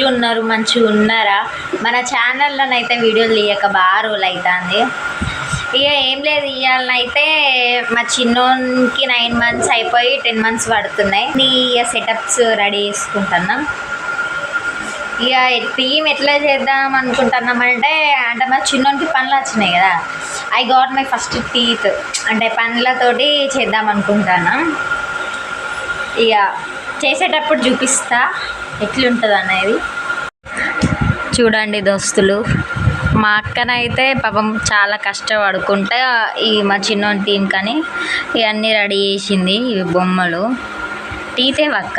ఎట్లున్నారు మంచిగా ఉన్నారా? మన ఛానల్లోనైతే వీడియోలు తీయక బాగా రోల్ అవుతుంది ఇక ఏం లేదు ఇవాళనైతే మా చిన్నోనికి నైన్ మంత్స్ అయిపోయి టెన్ మంత్స్ పడుతున్నాయి. నీ ఇక సెటప్స్ రెడీ చేసుకుంటున్నాం. ఇక థీమ్ ఎట్లా చేద్దాం అనుకుంటున్నామంటే అంటే మా చిన్నోనికి పనులు వచ్చినాయి కదా. I got my first teeth. అంటే పనులతోటి చేద్దాం అనుకుంటున్నాం. ఇక చేసేటప్పుడు చూపిస్తా. ఎట్లుంటుంది అనేది చూడండి దోస్తులు మా అక్కనైతే పాపం చాలా కష్టపడుకుంటా ఈ మా చిన్న టీం కానీ ఇవన్నీ రెడీ చేసింది ఇవి బొమ్మలు. టీతే అక్క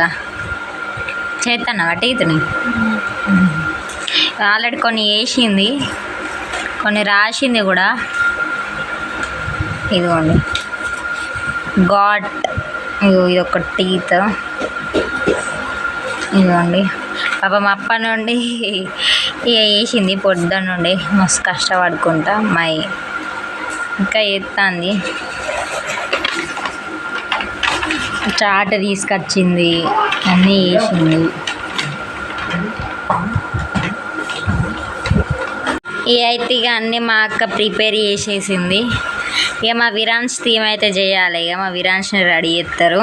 చేస్తున్నావా టీత్ని? ఆల్రెడీ కొన్ని వేసింది కొన్ని రాసింది కూడా. ఇదిగోండి. గాట్. ఇది ఒక టీత్. ఇదిగోండి పాపం అప్ప నుండి ఇక వేసింది పొద్దున్న నుండి. మస్తు కష్టపడుకుంటా మై ఇంకా ఎత్తాంది చాట తీసుకొచ్చింది. అన్నీ వేసింది ఇక అయితే ఇక అన్నీ మా అక్క ప్రిపేర్ చేసేసింది. ఇక మా విరాన్స్ థీమ్ అయితే చేయాలి. ఇక మా విరాన్స్ని రెడీ చేస్తారు.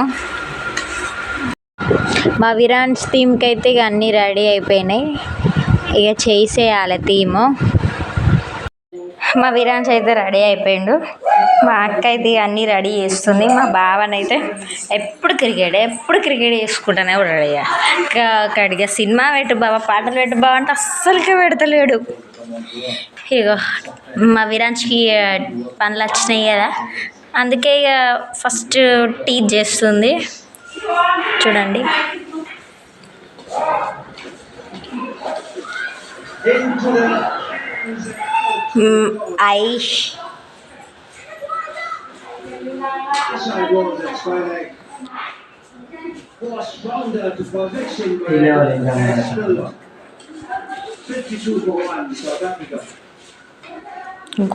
మా విరాన్స్ థీమ్కి అయితే ఇక అన్నీ రెడీ అయిపోయినాయి. ఇక చేసేయాలి థీము మా విరాన్స్ అయితే రెడీ అయిపోయిండు. మా అక్క అయితే ఇక అన్నీ రెడీ చేస్తుంది. మా బావనైతే ఎప్పుడు క్రికెట్ ఎప్పుడు క్రికెట్ చేసుకుంటానే రెడీ అక్కడిగా సినిమా పెట్టు బావ పాటలు పెట్టు బావ అంటే అస్సలుకే పెడతలేడు. ఇగో మా విరాన్స్కి పనులు వచ్చినాయి కదా. అందుకే ఇక ఫస్ట్ టీచ్ చేస్తుంది. చూడండి. ఐష్.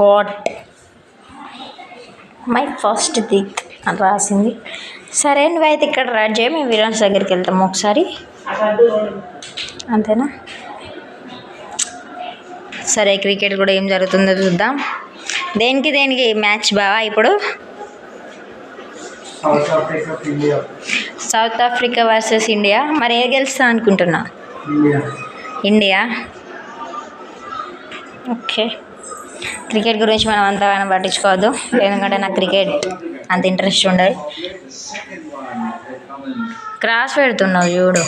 గాట్ మై ఫస్ట్ దిక్ అని రాసింది. సరే నువ్వైతే ఇక్కడ రెడీ చేయి మేము విరాన్స్ దగ్గరికి వెళ్తాం ఒకసారి. అంతేనా? సరే క్రికెట్ కూడా ఏం జరుగుతుందో చూద్దాం. దేనికి దేనికి మ్యాచ్ బావా ఇప్పుడు. South Africa versus India. మరి ఏ గెలుస్తా అనుకుంటున్నా. ఇండియా. ఓకే. క్రికెట్ గురించి మనం అంతగానో పట్టించుకోవద్దు ఎందుకంటే నాకు క్రికెట్ అంత ఇంట్రెస్ట్ ఉండదు. క్రాస్ పెడుతున్నావు చూడు.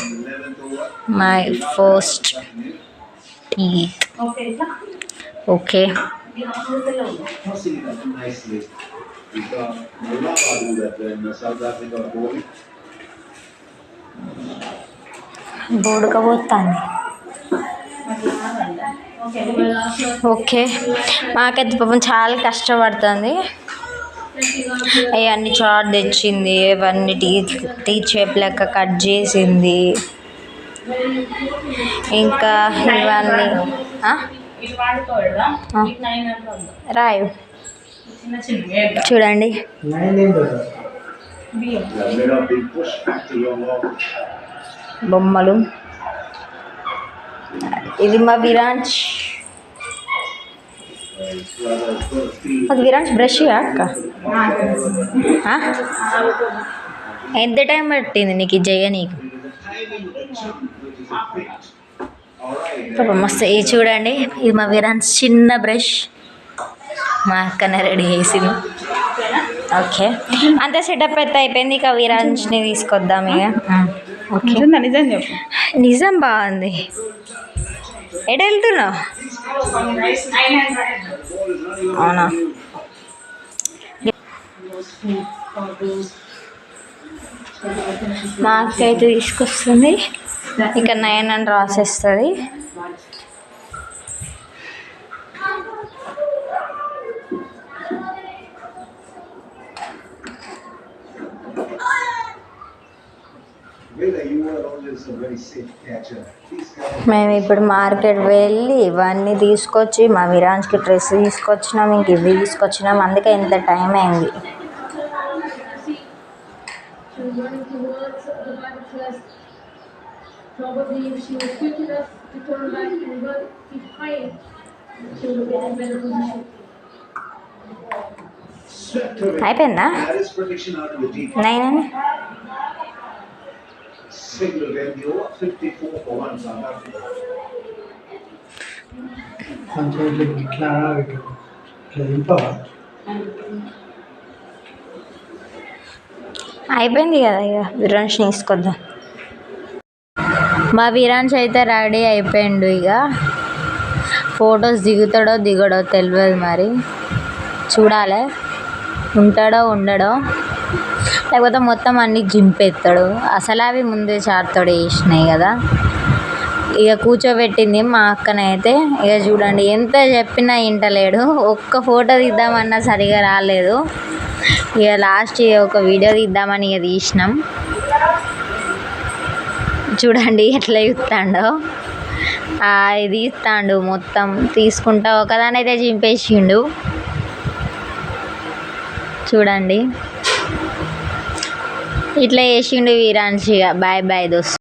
మై ఫస్ట్ టీత్ ఓకే బోడుకపోతాను ఓకే మాకైతే పాపం చాలా కష్టపడుతుంది. అవన్నీ చాట్ తెచ్చింది ఇవన్నీ టీ టీ షేప్ లెక్క కట్ చేసింది. ఇంకా ఇవన్నీ రాయు. చూడండి. బొమ్మలు. ఇది మా బియ్యం అది విరాంచ్ బ్రష్ అక్క? ఎంత టైం పట్టింది నీకు చెయ్య నీకు? మస్తు ఇది చూడండి ఇది మా విరాన్స్ చిన్న బ్రష్. మా అక్కనే రెడీ చేసింది. ఓకే. అంతే సెటప్ అయితే అయిపోయింది ఇక విరాన్స్ని తీసుకొద్దాం ఇక. ఓకే. నిజం నిజం బాగుంది. ఎటు వెళ్తున్నావు? అవునా? మా అక్క అయితే తీసుకొస్తుంది. ఇక నైన్ అని రాసేస్తుంది. మేము ఇప్పుడు మార్కెట్ వెళ్ళి ఇవన్నీ తీసుకొచ్చి మా విరాంజ్కి డ్రెస్ తీసుకొచ్చినాం ఇంక ఇవి తీసుకొచ్చినాం అందుకే ఇంత టైం అయింది. అయిపోయిందా? నైనా Single game, you're 54 for one South Africa. కొంచెం ఇట్లా ఇట్లా ఇటు దింపవా అయిపోయింది కదా ఇక. విరాన్స్ తీసుకొద్దాం. మా విరాన్స్ అయితే రెడీ అయిపోయిండు ఇక. ఫొటోస్ దిగుతాడో దిగడో తెలియదు మరి. చూడాలి. ఉంటాడో ఉండడో. లేకపోతే మొత్తం అన్ని జింపేస్తాడు అసలు అవి ముందే చార్తోడు వేసినాయి కదా. ఇక కూర్చోబెట్టింది మా అక్కనైతే. ఇక చూడండి ఎంత చెప్పినా ఇంటలేడు ఒక్క ఫోటో తీద్దామన్నా సరిగా రాలేదు. ఇక లాస్ట్ ఒక వీడియో తీద్దామని ఇక తీసినాం. చూడండి ఎట్లా చూస్తాడో ఇది తీస్తాడు మొత్తం. తీసుకుంటా ఒకదానైతే చింపేసిండు చూడండి. ఇట్లా చేసిండు వీరాన్షిగా బాయ్ బాయ్ దోస్త్.